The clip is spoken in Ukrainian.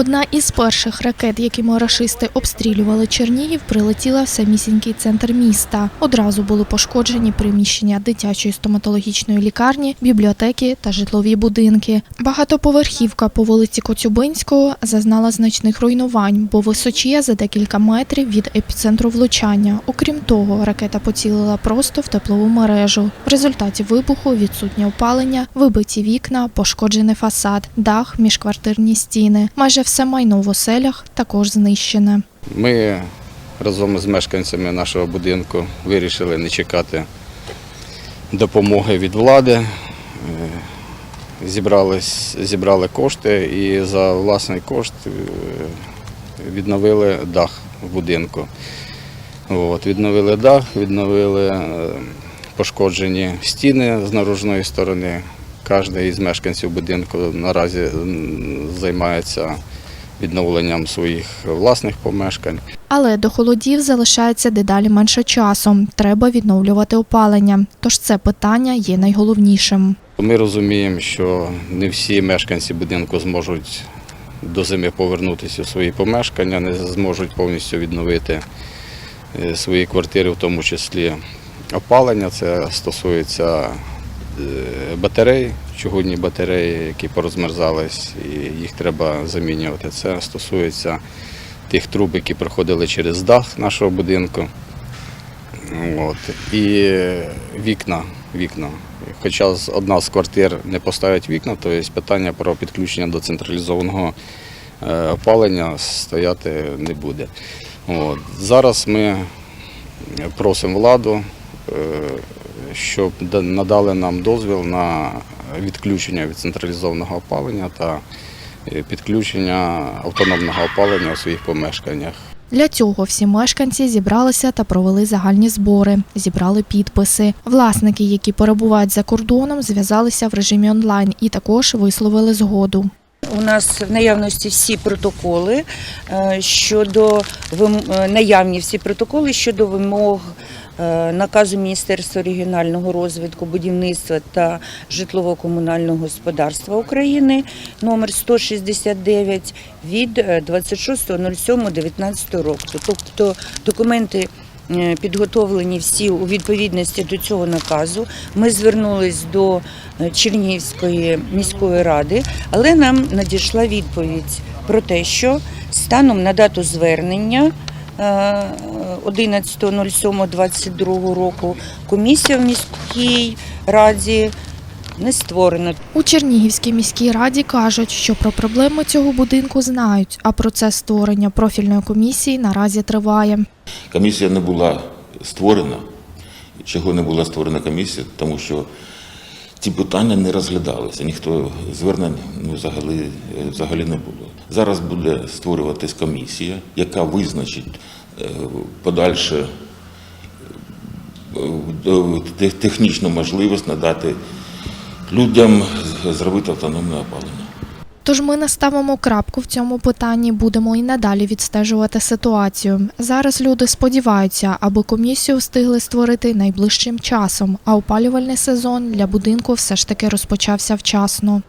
Одна із перших ракет, якими рашисти обстрілювали Чернігів, прилетіла в самісінький центр міста. Одразу були пошкоджені приміщення дитячої стоматологічної лікарні, бібліотеки та житлові будинки. Багатоповерхівка по вулиці Коцюбинського зазнала значних руйнувань, бо височіє за декілька метрів від епіцентру влучання. Окрім того, ракета поцілила просто в теплову мережу. В результаті вибуху відсутнє опалення, вибиті вікна, пошкоджений фасад, дах, міжквартирні стіни. Майже все майно в оселях також знищене. Ми разом з мешканцями нашого будинку вирішили не чекати допомоги від влади. Е, Зібрались, зібрали кошти і за власний кошт е, відновили дах будинку. От, відновили дах, відновили е, пошкоджені стіни з наружної сторони. Кожен із мешканців будинку наразі займається відновленням своїх власних помешкань. Але до холодів залишається дедалі менше часу. Треба відновлювати опалення. Тож це питання є найголовнішим. Ми розуміємо, що не всі мешканці будинку зможуть до зими повернутися у свої помешкання, не зможуть повністю відновити е, свої квартири, в тому числі опалення. Це стосується батарей, чугунні батареї, які порозмерзались, і їх треба замінювати. Це стосується тих труб, які проходили через дах нашого будинку. От. І вікна, вікна. Хоча одна з квартир не поставить вікна, то є питання про підключення до централізованого е, опалення стояти не буде. От. Зараз ми просимо владу, е, щоб надали нам дозвіл на відключення від централізованого опалення та е, підключення автономного опалення у своїх помешканнях. Для цього всі мешканці зібралися та провели загальні збори, зібрали підписи. Власники, які перебувають за кордоном, зв'язалися в режимі онлайн і також висловили згоду. У нас в наявності всі протоколи е, щодо е, наявні всі протоколи щодо вимог наказу Міністерства регіонального розвитку, будівництва та житлово-комунального господарства України номер 169 від е, 26.07.19 року. Тобто документи е, підготовлені всі у відповідності до цього наказу. Ми звернулись до е, Чернігівської міської ради, але нам надійшла відповідь про те, що станом на дату звернення е, 11.07.22 року комісія в міській раді не створена. У Чернігівській міській раді кажуть, що про проблеми цього будинку знають, а процес створення профільної комісії наразі триває. Комісія не була створена. Чого не була створена комісія? Тому що ці питання не розглядалися. Ніхто звернень ну, взагалі, взагалі не було. Зараз буде створюватись комісія, яка визначить е, подальше е, технічну можливість надати людям зробити автономне опалення. Тож ми наставимо крапку в цьому питанні, будемо і надалі відстежувати ситуацію. Зараз люди сподіваються, аби комісію встигли створити найближчим часом, а опалювальний сезон для будинку все ж таки розпочався вчасно.